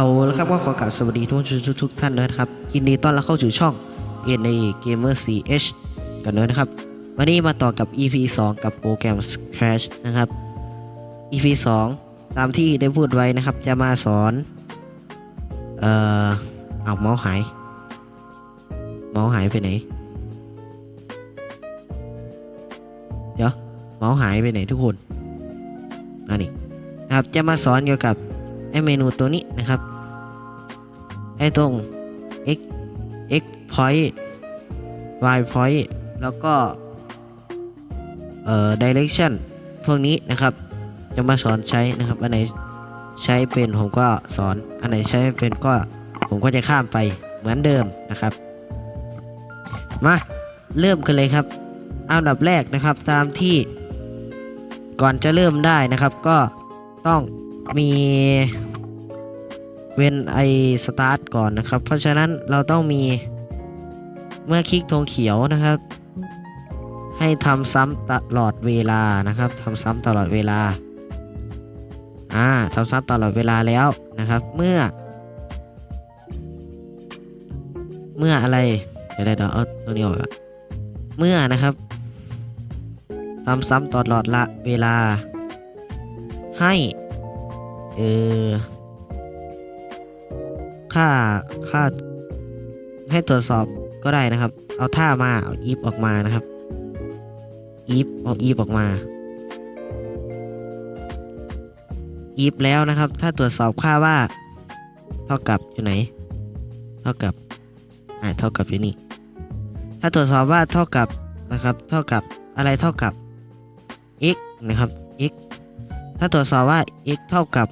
เอาละครับก็ขอกราบสวัสดีทุกทุกทุกท่านนะครับยินดีต้อนรับเข้าสู่ช่อง NA Gamer CH กันด้วยนะครับ วันนี้มาต่อกับ EP 2 กับโปรแกรม Scratch นะครับ EP 2 ตามที่ได้พูดไว้นะครับ จะมาสอน เอ่อเอาเมาส์หาย เมาส์หายไปไหน เดี๋ยว เมาส์หายไปไหนทุกคนอันนี้นะครับจะมาสอนเกี่ยวกับไอเมนูตัวนี้นะครับ ไอตรง x x point y point แล้วก็ เอ่อ direction พวกนี้นะครับ จะมาสอนใช้นะครับ อันไหนใช้เป็นผมก็สอน อันไหนใช้ไม่เป็นก็ผมก็จะข้ามไปเหมือนเดิมนะครับ มาเริ่มกันเลยครับอันดับแรกนะครับตามที่ก่อนจะเริ่มได้นะครับ ก็ต้องมี เว้นไอสตาร์ทก่อนนะครับ เพราะฉะนั้นเราต้องมีเมื่อคลิกธงเขียวนะครับ ให้ทำซ้ำตลอดเวลานะครับทำซ้ำตลอดเวลาอ่าทำซ้ำตลอดเวลาแล้วนะครับ เมื่อ เมื่ออะไรเดี๋ยวเดี๋ยวเอาตัวนี้ออกเมื่อนะครับทำซ้ำตลอดละเวลา ให้เออ ค่าค่าให้ตรวจสอบก็ได้นะครับ เอาท่ามาเอาอีฟออกมานะครับอีฟเอาอีฟออกมาอีฟแล้วนะครับ ถ้าตรวจสอบค่าว่า เท่ากับอยู่ไหน เท่ากับอ่าเท่ากับอยู่นี่ถ้าตรวจสอบว่าเท่ากับนะครับ เท่ากับอะไรเท่ากับ x นะครับ x ถ้าตรวจสอบว่า x เท่ากับ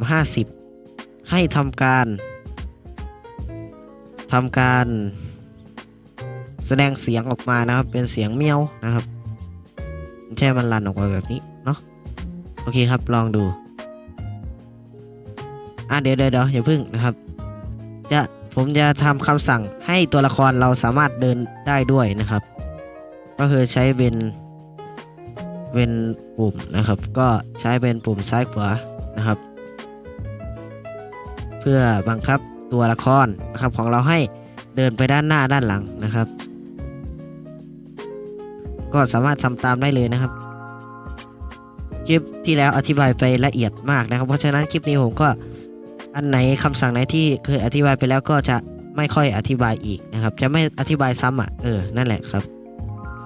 50 ให้ทำการ ทำการแสดงเสียงออกมานะครับ เป็นเสียงเมียวนะครับไม่ใช่มันรันออกมาแบบนี้เนาะโอเคครับลองดูอะเดี๋ยวเดี๋ยวเดี๋ยวอย่าพึ่งนะครับ จะผมจะทำคำสั่งให้ตัวละครเราสามารถเดินได้ด้วยนะครับ ก็คือใช้เป็นเป็นปุ่มนะครับ ก็ใช้เป็นปุ่มซ้ายขวานะครับ เพื่อบังคับ ตัวละครนะครับของเราให้เดินไปด้านหน้าด้านหลังนะครับ ก็สามารถทำตามได้เลยนะครับ คลิปที่แล้วอธิบายไปละเอียดมากนะครับ เพราะฉะนั้นคลิปนี้ผมก็อันไหนคำสั่งไหนที่เคยอธิบายไปแล้วก็จะไม่ค่อยอธิบายอีกนะครับ จะไม่อธิบายซ้ำอะเออนั่นแหละครับ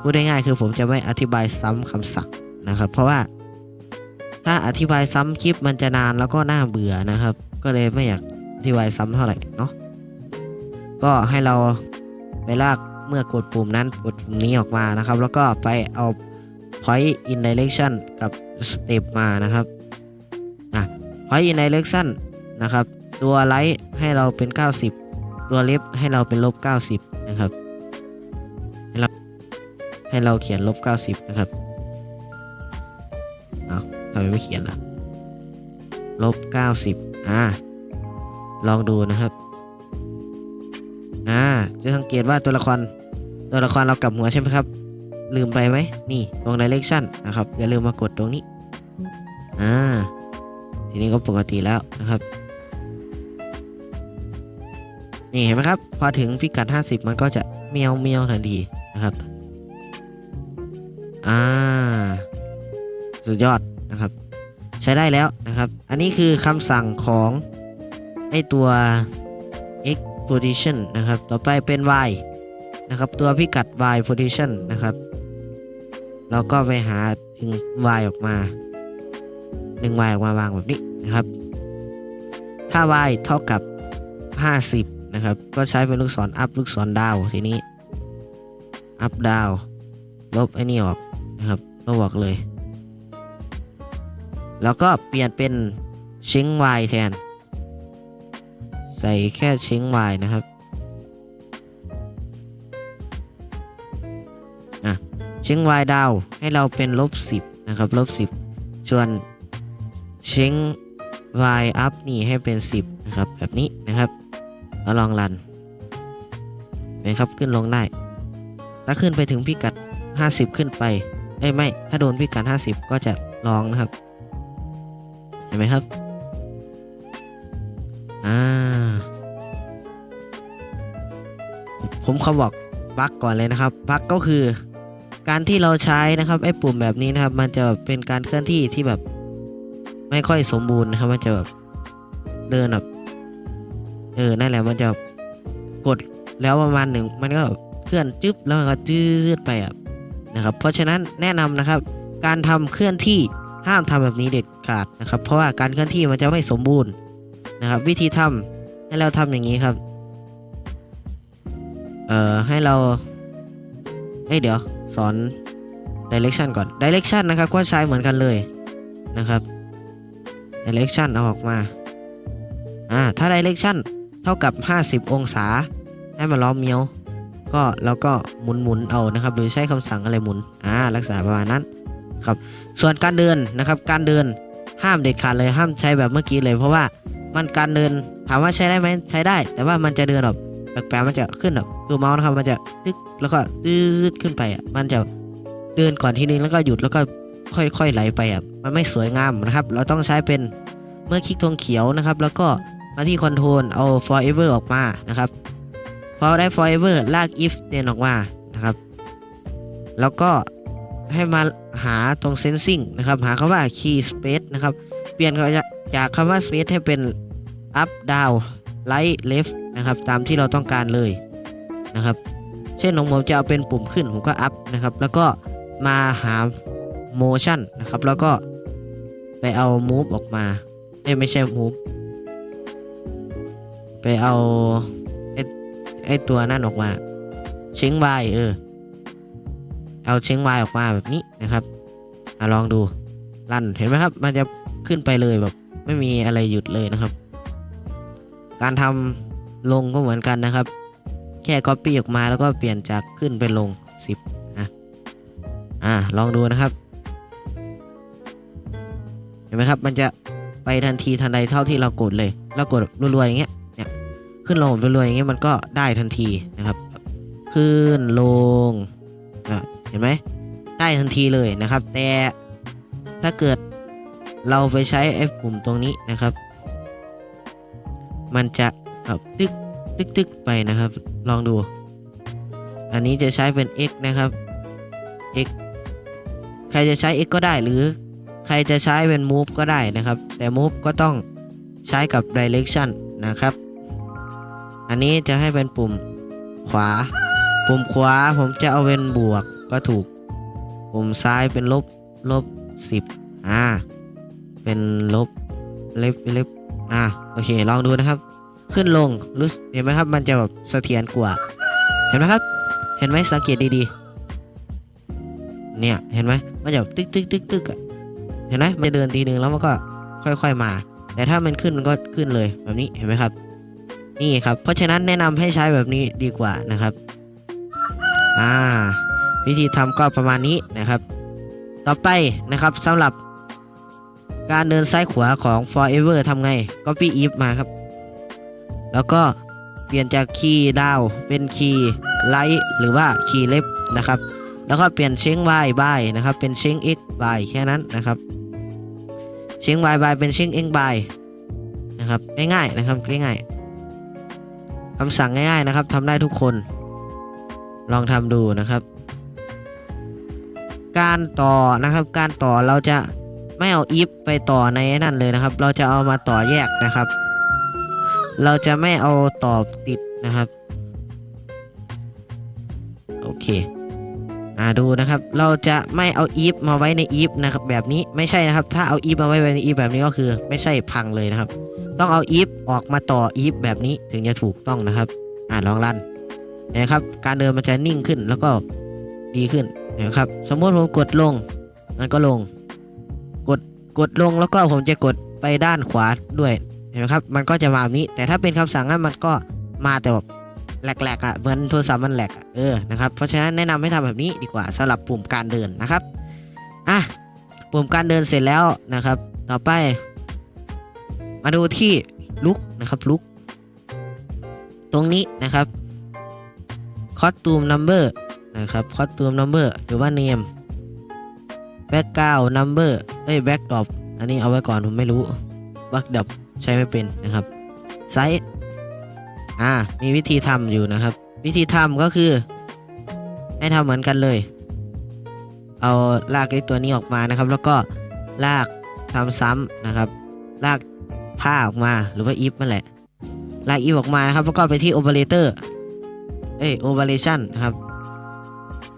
พูดง่ายๆคือผมจะไม่อธิบายซ้ำคำสั่งนะครับ เพราะว่าถ้าอธิบายซ้ำคลิปมันจะนานแล้วก็น่าเบื่อนะครับ ก็เลยไม่อยาก อธิบายซ้ำเท่าไหร่เนาะก็ให้เราไปลากเมื่อกดปุ่มนั้นกดปุ่มนี้ออกมานะครับ แล้วก็ไปเอา point in direction กับ step มานะครับอะ point in direction นะครับ ตัวไลท์ให้เราเป็น 90 ตัวเลฟให้เราเป็นลบ 90 นะครับ ให้เราให้เราเขียนลบ 90 นะครับเอาทำไมไม่เขียนล่ะลบ 90 อ่า ลองดูนะครับ อ่า จะสังเกตว่าตัวละคร ตัวละครเรากลับหัวใช่ไหมครับ ลืมไปไหม นี่ตรง direction นะครับ อย่าลืมมากดตรงนี้ อ่า ทีนี้ก็ปกติแล้วนะครับ นี่เห็นไหมครับ พอถึงพิกัด 50 มันก็จะเมียวเมียวทันทีนะครับ อ่า สุดยอดนะครับ ใช้ได้แล้วนะครับ อันนี้คือคำสั่งของ ไอตัว x position นะครับ ต่อไปเป็น y นะครับ ตัวพิกัด y position นะครับ เราก็ไปหาดึง y ออกมาดึง y ออกมาวางแบบนี้นะครับ ถ้า y เท่ากับ 50 นะครับ ก็ใช้เป็นลูกศร up ลูกศร down ทีนี้ up down ลบไอ้นี่ออกนะครับลบออกเลย แล้วก็เปลี่ยนเป็นชิง y แทน ใส่แค่ชิง y นะครับอะชิง y ดาวให้เราเป็นลบ10นะครับลบ10ส่วนชิง y up นี่ให้เป็น 10นะครับแบบนี้นะครับแล้วลองรันเห็นครับขึ้นลงได้ ถ้าขึ้นไปถึงพิกัด 50 ขึ้นไปเอ้ยไม่ ถ้าโดนพิกัด 50 ก็จะลองนะครับ เห็นไหมครับ อ่า ผมเขาบอกบั๊กก่อนเลยนะครับบั๊กก็คือ การที่เราใช้นะครับไอ้ปุ่มแบบนี้นะครับ มันจะเป็นการเคลื่อนที่ที่แบบ ไม่ค่อยสมบูรณ์นะครับ มันจะแบบเดินแบบเออนั่นแหละมันจะกดแล้วประมาณหนึ่งมันก็แบบเคลื่อนจึ๊บแล้วมันก็จืดไปอะนะครับ เพราะฉะนั้นแนะนำนะครับ การทำเคลื่อนที่ห้ามทำแบบนี้เด็ดขาดนะครับ เพราะว่าการเคลื่อนที่มันจะไม่สมบูรณ์ นะครับ วิธีทำให้เราทำอย่างนี้ครับ เอ่อ ให้เราเอ้ยเดี๋ยว สอน direction ก่อน direction นะครับ ก็ใช้เหมือนกันเลยนะครับ direction เอาออกมา อ่า ถ้า direction เท่ากับ 50 องศา ให้มาล้อมเมียว ก็เราก็หมุนหมุนเอานะครับหรือใช้คำสั่งอะไรหมุน อ่า ลักษณะประมาณนั้นครับ ส่วนการเดินนะครับ การเดินห้ามเด็ดขาดเลย ห้ามใช้แบบเมื่อกี้เลย เพราะว่า มันการเดินถามว่าใช้ได้ไหมใช้ได้ แต่ว่ามันจะเดินแบบแปลกๆมันจะขึ้นแบบตัวเมาส์นะครับ มันจะตึ๊กแล้วก็ตืดขึ้นไปอะมันจะเดินก่อนทีนึงแล้วก็หยุดแล้วก็ค่อยๆไหลไปอะมันไม่สวยงามนะครับ เราต้องใช้เป็นเมื่อคลิกธงเขียวนะครับ แล้วก็มาที่คอนโทรลเอา forever ออกมานะครับพอได้ forever ลาก if เดนออกมานะครับ แล้วก็ให้มาหาตรง sensing นะครับ หาคำว่า key space นะครับ เปลี่ยนจากจากคำว่า space ให้เป็น up down right left นะครับ ตามที่เราต้องการเลยนะครับ เช่นของผมจะเอาเป็นปุ่มขึ้น ผมก็ up นะครับ แล้วก็มาหา motion นะครับ แล้วก็ไปเอา move ออกมาเอ้ไม่ใช่ move ไปเอาไอ้ไอ้ตัวนั่นออกมา เชิงวายเออ เอาเชิงวายออกมาแบบนี้นะครับอลองดูลั่นเห็นไหมครับ มันจะขึ้นไปเลยแบบ ไม่มีอะไรหยุดเลยนะครับ การทำลงก็เหมือนกันนะครับ แค่ Copy ออกมาแล้วก็เปลี่ยนจากขึ้นไปลง 10อะอ่าลองดูนะครับ เห็นไหมครับ มันจะไปทันทีทันใดเท่าที่เรากดเลย เรากดรัวๆอย่างเงี้ยเนี่ยขึ้นลงรัวๆอย่างเงี้ยมันก็ได้ทันทีนะครับ ขึ้นลงอะเห็นไหมได้ทันทีเลยนะครับ แต่ถ้าเกิดเราไปใช้ไอ้ปุ่มตรงนี้นะครับ มันจะแบบตึกตึกตึกไปนะครับ ลองดู อันนี้จะใช้เป็น x นะครับ x ใครจะใช้ x ก็ได้หรือ ใครจะใช้เป็น move ก็ได้นะครับ แต่ move ก็ต้องใช้กับ direction นะครับ อันนี้จะให้เป็นปุ่มขวา ปุ่มขวาผมจะเอาเป็นบวกก็ถูก ปุ่มซ้ายเป็นลบลบสิบอ่า เป็นลบเล็บเล็บ อ่าโอเค ลองดูนะครับ ขึ้นลงรู้เห็นไหมครับ มันจะแบบเสถียรกว่า เห็นไหมครับ เห็นไหมสังเกตดีๆ เนี่ยเห็นไหมมันจะแบบตึกตึกตึกตึกอะเห็นไหมมันเดินทีนึงแล้วมันก็ค่อยๆมา แต่ถ้ามันขึ้นมันก็ขึ้นเลยแบบนี้เห็นไหมครับ นี่ครับ เพราะฉะนั้นแนะนำให้ใช้แบบนี้ดีกว่านะครับอ่าวิธีทำก็ประมาณนี้นะครับ ต่อไปนะครับสำหรับ การเดินซ้ายขวาของ forever ทำไง copy if มาครับ แล้วก็เปลี่ยนจากคีย์ดาวเป็นคีย์ไลท์หรือว่าคีย์เล็บนะครับ แล้วก็เปลี่ยนเชง y บายนะครับ เป็นเชง x บายแค่นั้นนะครับ เชง y บายเป็นเชง x บายนะครับ ง่ายๆนะครับ ง่ายๆคำสั่งง่ายๆนะครับทำได้ทุกคน ลองทำดูนะครับ การต่อนะครับ การต่อเราจะ ไม่เอา if ไปต่อในนั่นเลยนะครับ เราจะเอามาต่อแยกนะครับ เราจะไม่เอาต่อติดนะครับ โอเคอ่าดูนะครับ เราจะไม่เอา if มาไว้ใน if นะครับแบบนี้ไม่ใช่นะครับ ถ้าเอา if มาไว้ใน if แบบนี้ก็คือ ไม่ใช่พังเลยนะครับ ต้องเอา if ออกมาต่อ if แบบนี้ถึงจะถูกต้องนะครับ อ่าลองรันเห็นะครับการเดินมันจะนิ่งขึ้นแล้วก็ดีขึ้นเห็นะครับ สมมติผมกดลง มันก็ลง กดลงแล้วก็ผมจะกดไปด้านขวาด้วยเห็นไหมครับ มันก็จะมาแบบนี้ แต่ถ้าเป็นคำสั่งนั้นมันก็มาแต่แบบแหลกๆอะเหมือนโทรศัพท์มันแหลกอเออนะครับเพราะฉะนั้นแนะนำให้ทำแบบนี้ดีกว่าสำหรับปุ่มการเดินนะครับอะปุ่มการเดินเสร็จแล้วนะครับ ต่อไป มาดูที่ลุกนะครับลุก ตรงนี้นะครับคอสตูมนัมเบอร์นะครับคอสตูมนัมเบอร์หรือว่าเนมแบ็กกราวนัมเบอร์ เอ้ยแบ็กดอปอันนี้เอาไว้ก่อนผมไม่รู้บักดับใช้ไม่เป็นนะครับไซต์อ่ามีวิธีทำอยู่นะครับ วิธีทำก็คือ ให้ทำเหมือนกันเลย เอาลากไอ้ตัวนี้ออกมานะครับ แล้วก็ลากทำซ้ำนะครับ ลากผ้าออกมาหรือว่า if นั่นแหละ ลาก if ออกมานะครับ แล้วก็ไปที่ operator เอ้ย operation นะครับ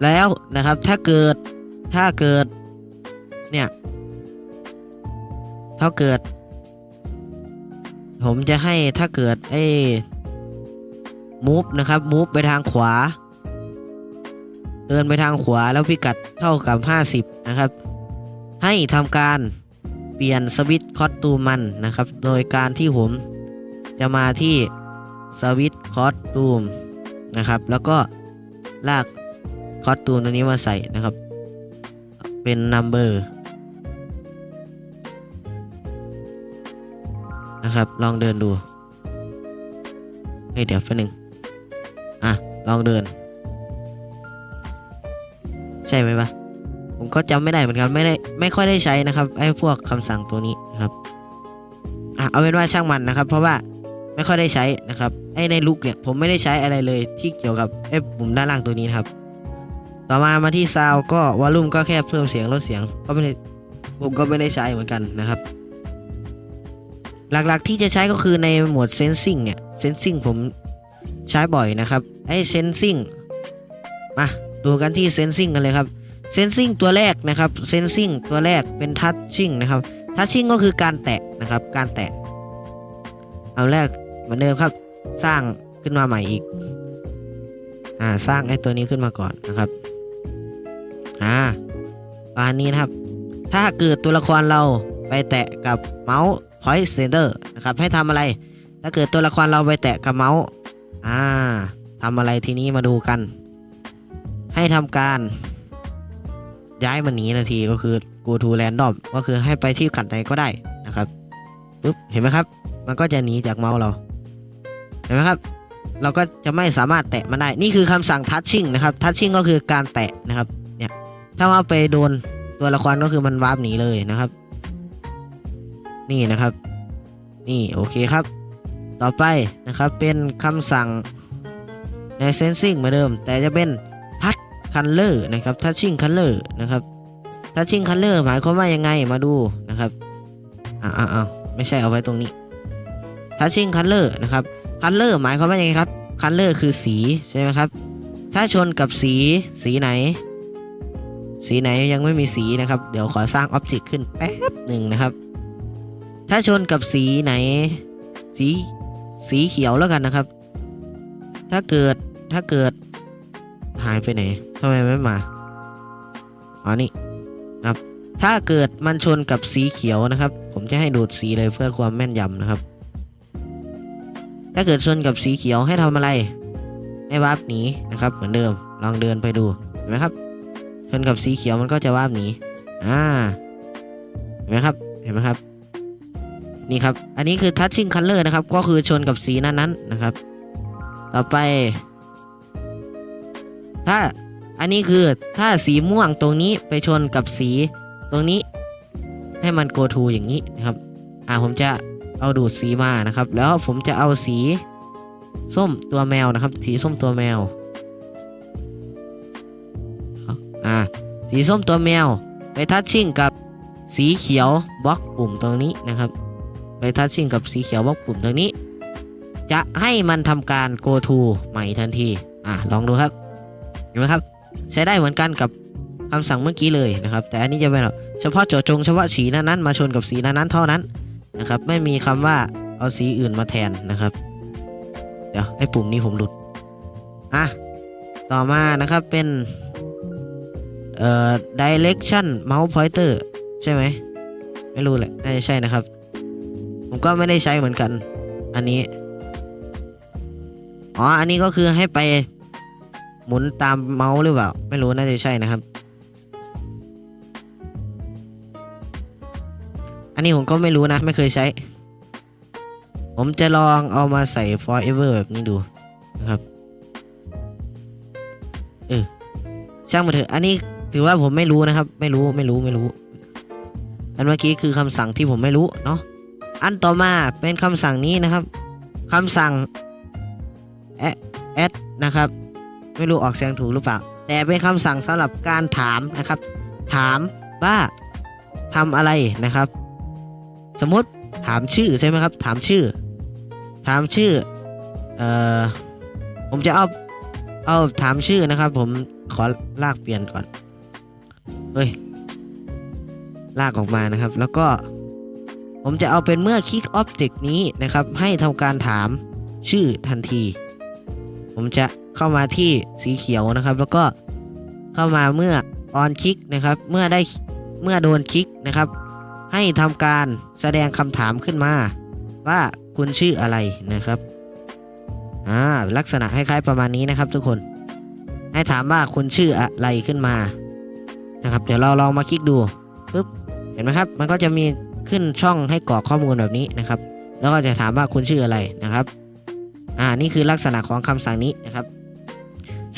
แล้วนะครับถ้าเกิดถ้าเกิดเนี่ย ถ้าเกิด ผมจะให้ถ้าเกิดไอ้ move นะครับ move ไปทางขวาเดินไปทางขวาแล้วพิกัดเท่ากับ 50 นะครับ ให้ทำการเปลี่ยนสวิตคอสตูมันนะครับ โดยการที่ผมจะมาที่สวิตคอสตูมนะครับ แล้วก็ลากคอสตูมตัวนี้มาใส่นะครับ เป็นนัมเบอร์ นะครับ ลองเดินดูเฮ้ยเดี๋ยวแป๊บนึงอะ ลองเดิน ใช่ไหมปะผมก็จำไม่ได้เหมือนกันไม่ได้ไม่ค่อยได้ใช้นะครับไอ้พวกคำสั่งตัวนี้นะครับอะเอาเป็นว่าช่างมันนะครับ เพราะว่าไม่ค่อยได้ใช้นะครับไอ้ในลุกเนี่ยผมไม่ได้ใช้อะไรเลยที่เกี่ยวกับไอ้ปุ่มด้านล่างตัวนี้นะครับ ต่อมามาที่ซาวก็วอลลุ่มก็แค่เพิ่มเสียงลดเสียงก็ไม่ได้ผมก็ไม่ได้ใช้เหมือนกันนะครับ หลักๆที่จะใช้ก็คือในหมวด sensing เนี่ย sensing ผมใช้บ่อยนะครับไอ้ sensing มาดูกันที่ sensing กันเลยครับ sensing ตัวแรกนะครับ sensing ตัวแรกเป็น touching นะครับ touching ก็คือการแตะนะครับ การแตะ เอาแรกเหมือนเดิมครับ สร้างขึ้นมาใหม่อีก อ่า สร้างไอ้ตัวนี้ขึ้นมาก่อนนะครับ อ่าปาณนี้นะครับ ถ้าเกิดตัวละครเราไปแตะกับเมาส์ point center นะครับให้ทำอะไร ถ้าเกิดตัวละครเราไปแตะกับเมาส์อ่าทำอะไรทีนี้มาดูกัน ให้ทำการ ย้ายมันหนีนาทีก็คือ go to random ก็คือให้ไปที่ขัดไหนก็ได้นะครับปุ๊บเห็นไหมครับ มันก็จะหนีจากเมาส์เรา เห็นไหมครับ เราก็จะไม่สามารถแตะมันได้ นี่คือคำสั่ง touching นะครับ touching ก็คือการแตะนะครับ เนี่ย ถ้าว่าไปโดนตัวละครก็คือมันวาร์ปหนีเลยนะครับ นี่นะครับ นี่โอเคครับ ต่อไปนะครับเป็นคำสั่งใน sensing เหมือนเดิม แต่จะเป็น touch color นะครับ touching color นะครับ touching color หมายความว่ายังไงมาดูนะครับอ้าวอ้าวไม่ใช่เอาไว้ตรงนี้ touching color นะครับ color หมายความว่ายังไงครับ color คือสีใช่ไหมครับ ถ้าชนกับสีสีไหนสีไหนยังไม่มีสีนะครับ เดี๋ยวขอสร้างอ็อบเจกต์ขึ้นแป๊บหนึ่งนะครับ ถ้าชนกับสีไหน สีสีเขียวแล้วกันนะครับ ถ้าเกิดถ้าเกิดหายไปไหนทำไมไม่มาอ๋อนี่ครับ ถ้าเกิดมันชนกับสีเขียวนะครับ ผมจะให้ดูดสีเลยเพื่อความแม่นยำนะครับ ถ้าเกิดชนกับสีเขียวให้ทำอะไร ให้วาร์ปหนีนะครับ เหมือนเดิมลองเดินไปดูเห็นไหมครับชนกับสีเขียวมันก็จะวาร์ปหนีอ่าเห็นไหมครับเห็นไหมครับ นี่ครับ อันนี้คือ touching color นะครับ ก็คือชนกับสีนั้นๆนนะครับ ต่อไป ถ้าอันนี้คือถ้าสีม่วงตรงนี้ไปชนกับสีตรงนี้ ให้มัน go to อย่างนี้นะครับ อ่าผมจะเอาดูดสีมานะครับ แล้วผมจะเอาสีส้มตัวแมวนะครับ สีส้มตัวแมว อ่า สีส้มตัวแมว ไปทัชชิ่งกับสีเขียวบล็อกปุ่มตรงนี้นะครับ ไปทัชชิ่งกับสีเขียวบล็อกปุ่มตรงนี้ จะให้มันทำการ go to ใหม่ทันที อะ ลองดูครับ เห็นไหมครับ ใช้ได้เหมือนกันกับคำสั่งเมื่อกี้เลยนะครับ แต่อันนี้จะเป็นเฉพาะเจาะจงเฉพาะสีนั้นๆมาชนกับสีนั้นๆเท่านั้นนะครับ ไม่มีคำว่าเอาสีอื่นมาแทนนะครับ เดี๋ยวไอ้ปุ่มนี้ผมหลุด อะ ต่อมานะครับเป็นเอ่อ direction mouse pointer ใช่ไหม ไม่รู้แหละน่าจะใช่นะครับ ผมก็ไม่ได้ใช้เหมือนกัน อันนี้ อ๋อ อันนี้ก็คือให้ไปหมุนตามเมาส์หรือเปล่า ไม่รู้น่าจะใช่นะครับ อันนี้ผมก็ไม่รู้นะ ไม่เคยใช้ ผมจะลองเอามาใส่ forever แบบนี้ดูนะครับ เออ ช่างมาเถอะ อันนี้ถือว่าผมไม่รู้นะครับ ไม่รู้ ไม่รู้ ไม่รู้ อันเมื่อกี้คือคำสั่งที่ผมไม่รู้เนาะ อันต่อมาเป็นคำสั่งนี้นะครับคำสั่ง add นะครับ ไม่รู้ออกเสียงถูกหรือเปล่า แต่เป็นคำสั่งสำหรับการถามนะครับ ถามว่าทำอะไรนะครับ สมมติถามชื่อใช่ไหมครับ ถามชื่อ ถามชื่อเอ่อผมจะเอาเอาถามชื่อนะครับ ผมขอลากเปลี่ยนก่อนเฮ้ยลากออกมานะครับ แล้วก็ ผมจะเอาเป็นเมื่อคลิก Object นี้นะครับ ให้ทำการถามชื่อทันที ผมจะเข้ามาที่สีเขียวนะครับ แล้วก็เข้ามาเมื่อ on คลิกนะครับ เมื่อได้เมื่อโดนคลิกนะครับ ให้ทำการแสดงคำถามขึ้นมา ว่าคุณชื่ออะไรนะครับอ่าลักษณะคล้ายๆประมาณนี้นะครับ ทุกคน ให้ถามว่าคุณชื่ออะไรขึ้นมานะครับ เดี๋ยวเราลองมาคลิกดูปึ๊บเห็นไหมครับ มันก็จะมี ขึ้นช่องให้กรอกข้อมูลแบบนี้นะครับ แล้วก็จะถามว่าคุณชื่ออะไรนะครับอ่านี่คือลักษณะของคำสั่งนี้นะครับ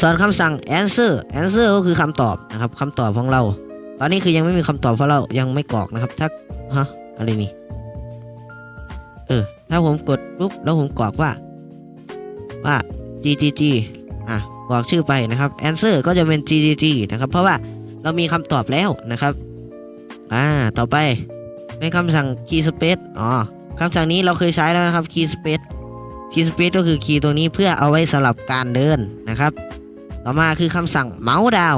ส่วนคำสั่ง answer answer ก็คือคำตอบนะครับคำตอบของเรา ตอนนี้คือยังไม่มีคำตอบเพราะเรายังไม่กรอกนะครับ ถ้าฮะอะไรนี่เออถ้าผมกดปุ๊บแล้วผมกรอกว่าว่า ggg อะกรอกชื่อไปนะครับ answer ก็จะเป็น ggg นะครับเพราะว่าเรามีคำตอบแล้วนะครับ อ่า ต่อไป เป็นคำสั่ง key space อ๋อคำสั่งนี้เราเคยใช้แล้วนะครับ key space key space ก็คือคีย์ตัวนี้เพื่อเอาไว้สำหรับการเดินนะครับ ต่อมาคือคำสั่งเมาส์ดาว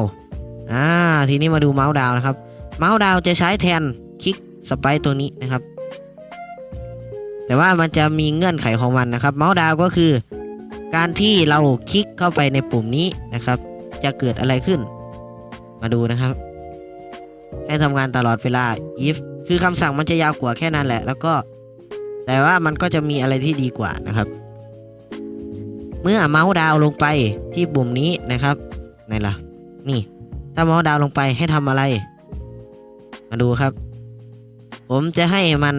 อ่าทีนี้มาดูเมาส์ดาวนะครับเมาส์ดาวจะใช้แทนคลิกสไปตัวนี้นะครับ แต่ว่ามันจะมีเงื่อนไขของมันนะครับเมาส์ดาวก็คือ การที่เราคลิกเข้าไปในปุ่มนี้นะครับ จะเกิดอะไรขึ้น มาดูนะครับ ให้ทำงานตลอดเวลา if คือคำสั่งมันจะยาวกว่าแค่นั้นแหละ แล้วก็ แต่ว่ามันก็จะมีอะไรที่ดีกว่านะครับ เมื่อเมาส์ดาวลงไปที่ปุ่มนี้นะครับไหนล่ะ นี่ ถ้าเมาส์ดาวลงไปให้ทำอะไร มาดูครับ ผมจะให้มัน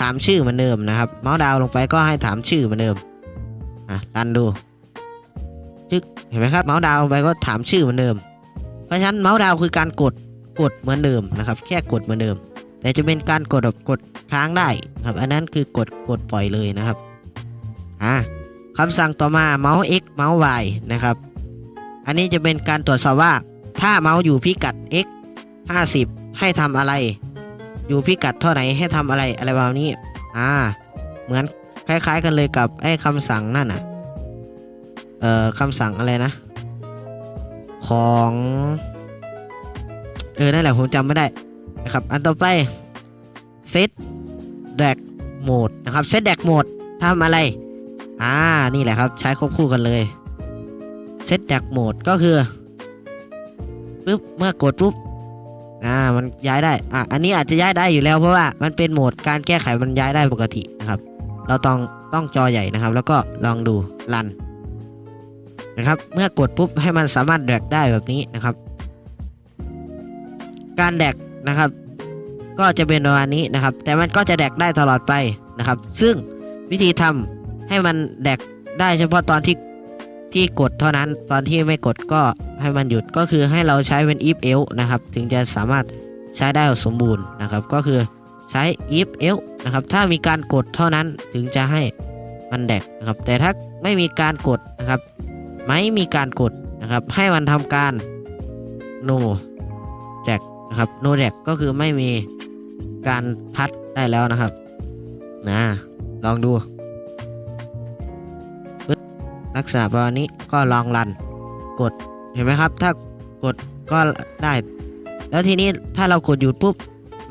ถามชื่อเหมือนเดิมนะครับ เมาส์ดาวลงไปก็ให้ถามชื่อเหมือนเดิมอะรันดูจึกเห็นไหมครับเมาส์ดาวลงไปก็ถามชื่อเหมือนเดิม เพราะฉะนั้นเมาส์ดาวคือการกดกดเหมือนเดิมนะครับ แค่กดเหมือนเดิม แต่จะเป็นการกดแบบกดค้างได้ครับ อันนั้นคือกดกดปล่อยเลยนะครับอ่าคำสั่งต่อมาเมาส์ x เมาส์ y นะครับ อันนี้จะเป็นการตรวจสอบว่า ถ้าเมาส์อยู่พิกัด x 50 ให้ทำอะไร อยู่พิกัดเท่าไหร่ให้ทำอะไรอะไรแบบนี้ อ่า เหมือนคล้าย ๆ กันเลยกับไอ้คำสั่งนั่นอะ เอ่อคำสั่งอะไรนะ ของ เออ นั่นแหละผมจำไม่ได้ นะครับ อันต่อไป set drag mode นะครับ set drag mode ทำอะไร อ่า นี่แหละครับ ใช้ควบคู่กันเลย set drag mode ก็คือปุ๊บเมื่อกดปุ๊บอ่ามันย้ายได้อะอันนี้อาจจะย้ายได้อยู่แล้วเพราะว่ามันเป็นโหมดการแก้ไขมันย้ายได้ปกตินะครับ เราต้องต้องจอใหญ่นะครับ แล้วก็ลองดูรันนะครับ เมื่อกดปุ๊บให้มันสามารถแดกได้แบบนี้นะครับ การแดก นะครับ ก็จะเป็นประมาณนี้นะครับ แต่มันก็จะแดกได้ตลอดไปนะครับ ซึ่งวิธีทำให้มันแดกได้เฉพาะตอนที่ที่กดเท่านั้นตอนที่ไม่กดก็ให้มันหยุดก็คือให้เราใช้เป็น if else นะครับ ถึงจะสามารถใช้ได้สมบูรณ์นะครับ ก็คือใช้ if else นะครับ ถ้ามีการกดเท่านั้นถึงจะให้มันแดกนะครับ แต่ถ้าไม่มีการกดนะครับ ไม่มีการกดนะครับ ให้มันทำการ no นะครับ no drag ก็คือไม่มีการทัดได้แล้วนะครับนะลองดูลักษณะประมาณนี้ก็ลองรันกดเห็นไหมครับ ถ้ากดก็ได้ แล้วทีนี้ถ้าเรากดหยุดปุ๊บ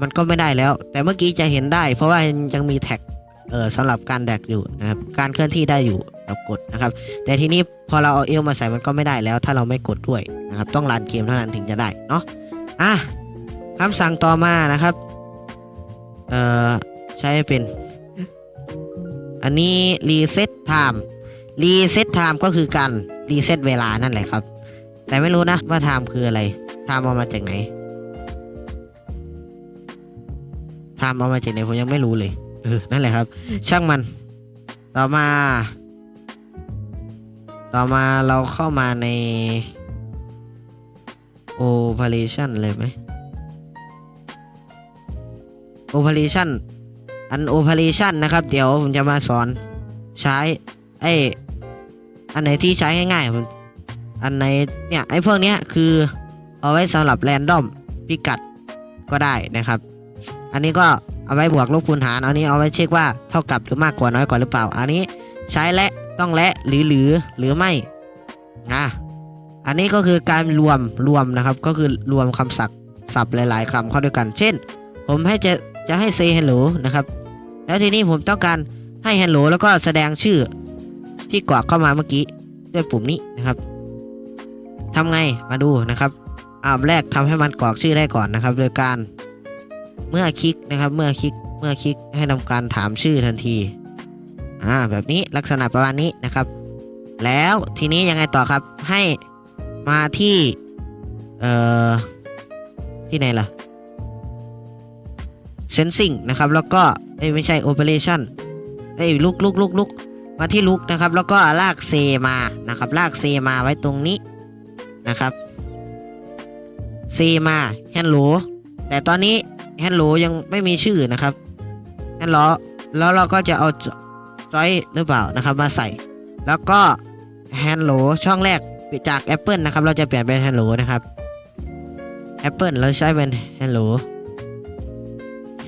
มันก็ไม่ได้แล้ว แต่เมื่อกี้จะเห็นได้ เพราะว่ายังมีแท็กเออสำหรับการแดกอยู่นะครับการเคลื่อนที่ได้อยู่กับกดนะครับ แต่ทีนี้พอเราเอาเอลมาใส่มันก็ไม่ได้แล้ว ถ้าเราไม่กดด้วยนะครับต้องรันเกมเท่านั้นถึงจะได้เนาะอะ คำสั่งต่อมานะครับ เอ่อ ใช้เป็น อันนี้ reset time reset time ก็คือการ reset เวลานั่นแหละครับ แต่ไม่รู้นะว่า time คืออะไร time เอามาจากไหน time เอามาจากไหนผมยังไม่รู้เลย เออ นั่นแหละครับ ช่างมัน ต่อมา ต่อมาเราเข้ามาใน operation เลยไหม operation อัน operation นะครับ เดี๋ยวผมจะมาสอนใช้ไออันไหนที่ใช้ง่ายๆผมอันไหนเนี่ยไอพวกเนี้ยคือเอาไว้สำหรับแรนดอมพิกัดก็ได้นะครับ อันนี้ก็เอาไว้บวกลบคูณหารอันนี้เอาไว้เช็คว่าเท่ากับหรือมากกว่าน้อยกว่าหรือเปล่า อันนี้ใช้และต้องและหรือหรือหรือไม่นะอันนี้ก็คือการรวมรวมนะครับ ก็คือรวมคำศัพท์ศัพท์หลาย ๆคำเข้าด้วยกัน เช่น ผมให้จะ จะให้ say hello นะครับ แล้วทีนี้ผมต้องการให้ hello แล้วก็แสดงชื่อที่กรอกเข้ามาเมื่อกี้ด้วยปุ่มนี้นะครับทำไงมาดูนะครับอันแรกทำให้มันกรอกชื่อได้ก่อนนะครับ โดยการเมื่อคลิกนะครับเมื่อคลิกเมื่อคลิกให้ทำการถามชื่อทันทีอ่าแบบนี้ลักษณะประมาณนี้นะครับ แล้วทีนี้ยังไงต่อครับให้มาที่เอ่อที่ไหนล่ะ sensing นะครับ แล้วก็เอ้ไม่ใช่ operation เอ้ยลุกลุกลุกลุกมาที่ลุกนะครับ แล้วก็ลากเซมานะครับ ลากเซมาไว้ตรงนี้นะครับเซมา hello แต่ตอนนี้ hello ยังไม่มีชื่อนะครับ hello แล้วเราก็จะเอาจอยหรือเปล่านะครับมาใส่ แล้วก็ hello ช่องแรกจาก Apple นะครับ เราจะเปลี่ยนเป็น hello นะครับ Apple เราใช้เป็น hello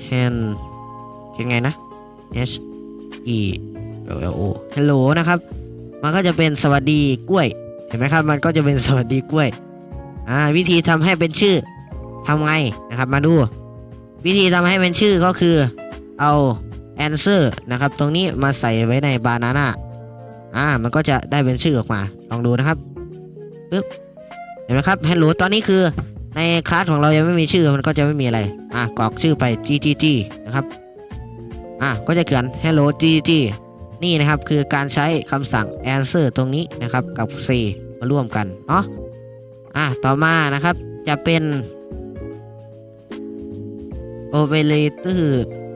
hand ยังไงนะ H E L L O hello นะครับ มันก็จะเป็นสวัสดีกล้วย เห็นไหมครับ มันก็จะเป็นสวัสดีกล้วย อ่า วิธีทำให้เป็นชื่อทำไงนะครับ มาดู วิธีทำให้เป็นชื่อก็คือเอา answer นะครับ ตรงนี้มาใส่ไว้ใน banana อ่า มันก็จะได้เป็นชื่อออกมา ลองดูนะครับปึ๊บ เห็นไหมครับ hello ตอนนี้คือ ในคลาสของเรายังไม่มีชื่อมันก็จะไม่มีอะไร อะกรอกชื่อไป ggg นะครับ อะก็จะเขียน hello ggg นี่นะครับคือการใช้คำสั่ง answer ตรงนี้นะครับกับ c มาร่วมกันเนาะอะต่อมานะครับจะเป็น operator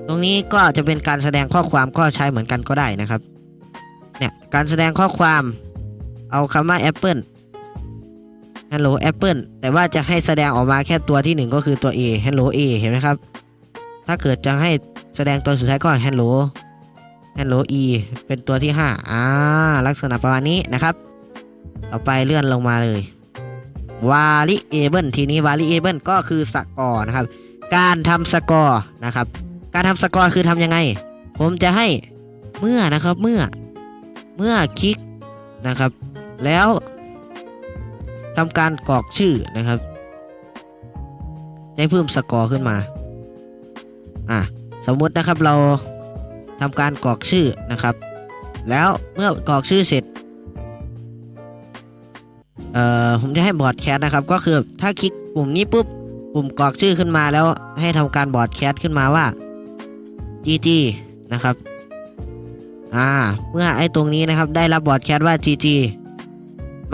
ตรงนี้ก็จะเป็นการแสดงข้อความก็ใช้เหมือนกันก็ได้นะครับ เนี่ยการแสดงข้อความเอาคำว่า apple Hello Apple แต่ว่าจะให้แสดงออกมาแค่ตัวที่หนึ่งก็คือตัว A Hello A เห็นไหมครับ ถ้าเกิดจะให้แสดงตัวสุดท้ายก็ Hello Hello E เป็นตัวที่ 5 อ่า ลักษณะประมาณนี้นะครับ ต่อไปเลื่อนลงมาเลย variable ทีนี้ variable ก็คือสกอร์นะครับ การทำสกอร์นะครับ การทำสกอร์คือทำยังไง ผมจะให้เมื่อนะครับเมื่อเมื่อคลิกนะครับ แล้ว ทำการกรอกชื่อนะครับได้เพิ่มสกอร์ขึ้นมา อะ สมมุตินะครับเราทำการกรอกชื่อนะครับ แล้วเมื่อกรอกชื่อเสร็จ เอ่อ ผมจะให้บอร์ดแคสนะครับ ก็คือถ้าคลิกปุ่มนี้ปุ๊บ ปุ่มกรอกชื่อขึ้นมาแล้วให้ทำการบอร์ดแคสขึ้นมาว่า GG นะครับ อ่า เมื่อไอ้ตรงนี้นะครับได้รับบอร์ดแคสว่า GG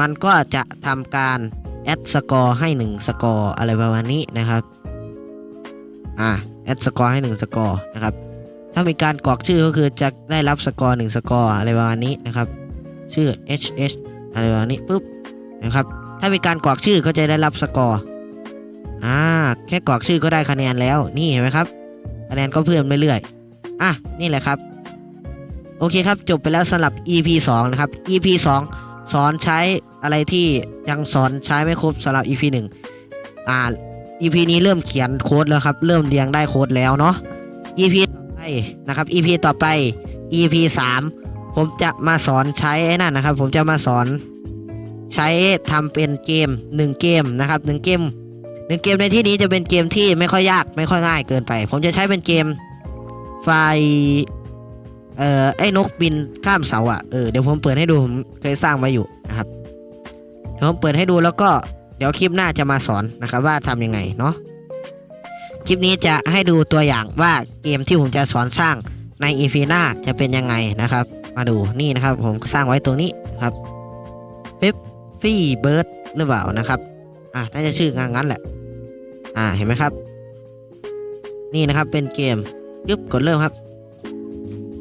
มันก็จะทำการแอดสกอร์ให้ 1 สกอร์อะไรประมาณนี้นะครับ อ่าแอดสกอร์ให้ 1 สกอร์นะครับ ถ้ามีการกรอกชื่อก็คือจะได้รับสกอร์1สกอร์อะไรประมาณนี้นะครับ ชื่อ HH อะไรประมาณนี้ปุ๊บนะครับ ถ้ามีการกรอกชื่อก็จะได้รับสกอร์ อ่า แค่กรอกชื่อก็ได้คะแนนแล้ว นี่เห็นไหมครับ คะแนนก็เพิ่มเรื่อยๆ อะ นี่แหละครับ โอเคครับ จบไปแล้วสำหรับ EP 2 นะครับ EP 2 สอนใช้ อะไรที่ยังสอนใช้ไม่ครบสำหรับ EP 1อ่า EP นี้เริ่มเขียนโค้ดแล้วครับ เริ่มเรียงได้โค้ดแล้วเนาะ EP ต่อไปนะครับ EP ต่อไป EP 3 ผมจะมาสอนใช้ไอ้นั่นนะครับ ผมจะมาสอนใช้ทำเป็นเกม 1 เกมนะครับ 1 เกม 1 เกมในที่นี้จะเป็นเกมที่ไม่ค่อยยากไม่ค่อยง่ายเกินไป ผมจะใช้เป็นเกมไฟเอ่อไอ้นกบินข้ามเสาอะเออเดี๋ยวผมเปิดให้ดูผมเคยสร้างไว้อยู่นะครับ เดี๋ยวผมเปิดให้ดูแล้วก็เดี๋ยวคลิปหน้าจะมาสอนนะครับว่าทำยังไงเนาะคลิปนี้จะให้ดูตัวอย่างว่าเกมที่ผมจะสอนสร้างในอีพีหน้าจะเป็นยังไงนะครับ มาดูนี่นะครับผมสร้างไว้ตรงนี้นครับเป๊ปฟี่เบิร์ดหรือเปล่านะครับอะน่าจะชื่องานงั้นแหละ อ่าเห็นไหมครับ นี่นะครับเป็นเกมยึบกดเริ่มครับ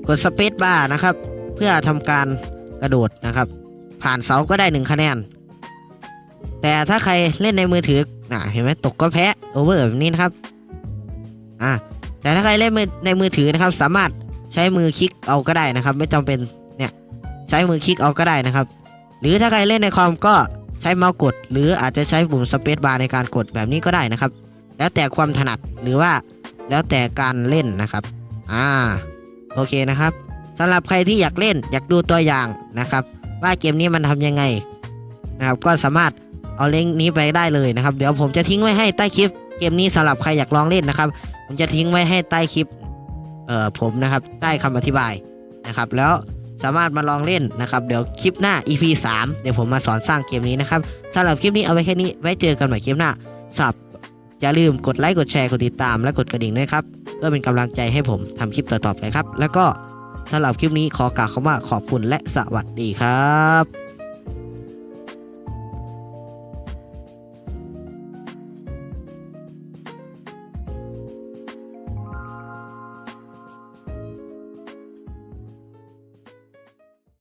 กดสเปซบาร์นะครับ เพื่อทำการกระโดดนะครับ ผ่านเสาก็ได้หนึ่งคะแนน แต่ถ้าใครเล่นในมือถือน่ะเห็นไหมตกก็แพ้โอเวอร์แบบนี้นะครับอ่าแต่ถ้าใครเล่นมือในมือถือนะครับ สามารถใช้มือคลิกเอาก็ได้นะครับ ไม่จำเป็นเนี่ยใช้มือคลิกเอาก็ได้นะครับ หรือถ้าใครเล่นในคอมก็ใช้เมาส์กด หรืออาจจะใช้ปุ่มสเปซบาร์ในการกดแบบนี้ก็ได้นะครับ แล้วแต่ความถนัดหรือว่าแล้วแต่การเล่นนะครับอ่าโอเคนะครับสำหรับใครที่อยากเล่นอยากดูตัวอย่างนะครับ ว่าเกมนี้มันทำยังไงนะครับก็สามารถ เอาเลิงก์นี้ไปได้เลยนะครับ เดี๋ยวผมจะทิ้งไว้ให้ใต้คลิป เกมนี้สำหรับใครอยากลองเล่นนะครับ ผมจะทิ้งไว้ให้ใต้คลิปเอ่อผมนะครับใต้คำอธิบายนะครับ แล้วสามารถมาลองเล่นนะครับ เดี๋ยวคลิปหน้า EP 3 เดี๋ยวผมมาสอนสร้างเกมนี้นะครับสำหรับคลิปนี้เอาไว้แค่นี้ไว้เจอกันใหม่คลิปหน้าสับอย่าลืมกดไลค์กดแชร์กดติดตามและกดกระดิ่งด้วยครับเพื่อเป็นกำลังใจให้ผมทำคลิปต่อๆไปครับ แล้วก็สำหรับคลิปนี้ขอกล่าวคำว่าขอบคุณและสวัสดีครับ